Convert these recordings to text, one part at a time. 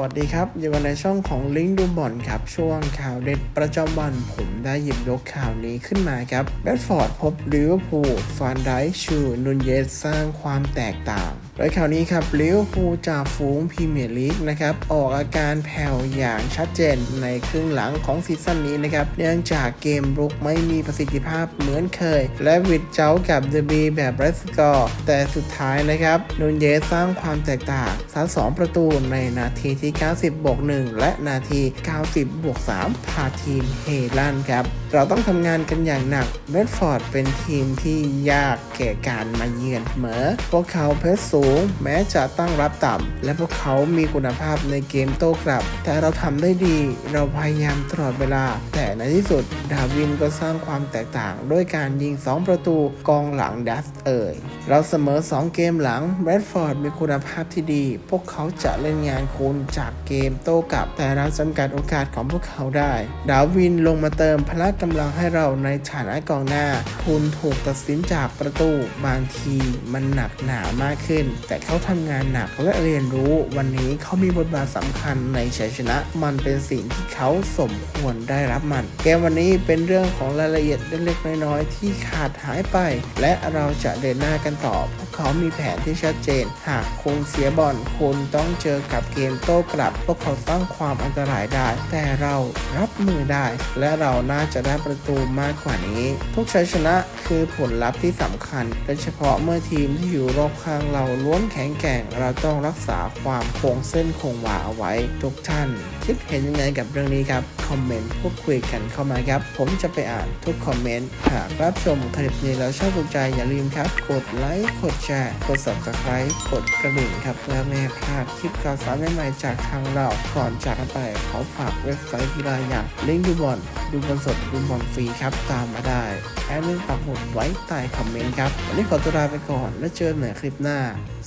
วัสดีครับ อยู่กันในช่องของลิงก์ดูบอลครับ ช่วงข่าวเด็ดประจำวันผมได้หยิบยกข่าวนี้ขึ้นมาครับแบดฟอร์ดพบลิเวอร์พูลฟานไดชูนุนเยสสร้างความแตกต่างโดยข่าวนี้ครับลิเวอร์พูลจากฝูงพรีเมียร์ลีกนะครับออกอาการแผ่วอย่างชัดเจนในครึ่งหลังของซีซั่นนี้นะครับเนื่องจากเกมรุกไม่มีประสิทธิภาพเหมือนเคย และวิดเจ้ากับเดอะบีแบบไรสกอร์แต่สุดท้ายนะครับนุนเยสสร้างความแตกต่างซัดสองประตูในนาทีที 90 บวก 1 และนาที 90 บวก 3 พาทีมเฮลันครับ เราต้องทำงานกันอย่างหนักเบดฟอร์ดเป็นทีมที่ยากแก่การมาเยือนเสมอพวกเขาเพชรสูง แม้จะตั้งรับต่ำและพวกเขามีคุณภาพในเกมโต้กลับ แต่เราทำได้ดี เราพยายามตลอดเวลา แต่ในที่สุดดาวินก็สร้างความแตกต่างด้วยการยิง 2 ประตูกองหลังดัสเอ่ย เราเสมอ 2 เกมหลังแบดฟอร์ดมีคุณภาพที่ดี พวกเขาจะเล่นงานคุณจากเกมโต้กลับ แต่เราจำกัดโอกาสของพวกเขาได้ ดาวินลงมาเติมพละกำลังให้เราในฐานะกองหน้า คุณถูกตัดสินจากประตูบางทีมันหนักหนามากขึ้น แต่เขาทำงานหนักและเรียนรู้ วันนี้เขามีบทบาทสำคัญในชัยชนะ มันเป็นสิ่งที่เขาสมควรได้รับมัน เกมวันนี้เป็นเรื่องของรายละเอียดเล็กๆน้อยๆที่ขาดหายไป และเราจะเดินหน้ากันต่อพวกเขามีแผนที่ชัดเจน หากคุณเสียบอลคุณต้องเจอกับเกมโต้กลับ พวกเขาสร้างความอันตรายได้ แต่เรารับมือได้ และเราน่าจะได้ประตูมากกว่านี้ทุกชัยชนะคือผลลัพธ์ที่สำคัญ โดยเฉพาะเมื่อทีมที่อยู่รอบข้างเราล้วนแข็งแกร่ง เราต้องรักษาความคงเส้นคงวาเอาไว้ ทุกท่าน คิดเห็นยังไงกับเรื่องนี้ครับ คอมเมนต์พูดคุยกันเข้ามาครับ ผมจะไปอ่านทุกคอมเมนต์ หากรับชมคลิปนี้แล้วชอบถูกใจอย่าลืมครับ กดไลค์ กดแชร์ กด subscribe กดกระดิ่งครับเพื่อไม่ให้พลาดคลิปข่าวสารใหม่ๆจากทางเรา ก่อนจากกันไปขอฝากเว็บไซต์กีฬาอย่างลิงก์ดูบอล ดูบอลสดดูบอลฟรีครับ ตามมาได้แอดมินปักหมุดไว้ใต้คอมเมนต์ครับ วันนี้ขอตัวลาไปก่อน แล้วเจอกันใหม่คลิปหน้า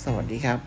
สวัสดีครับ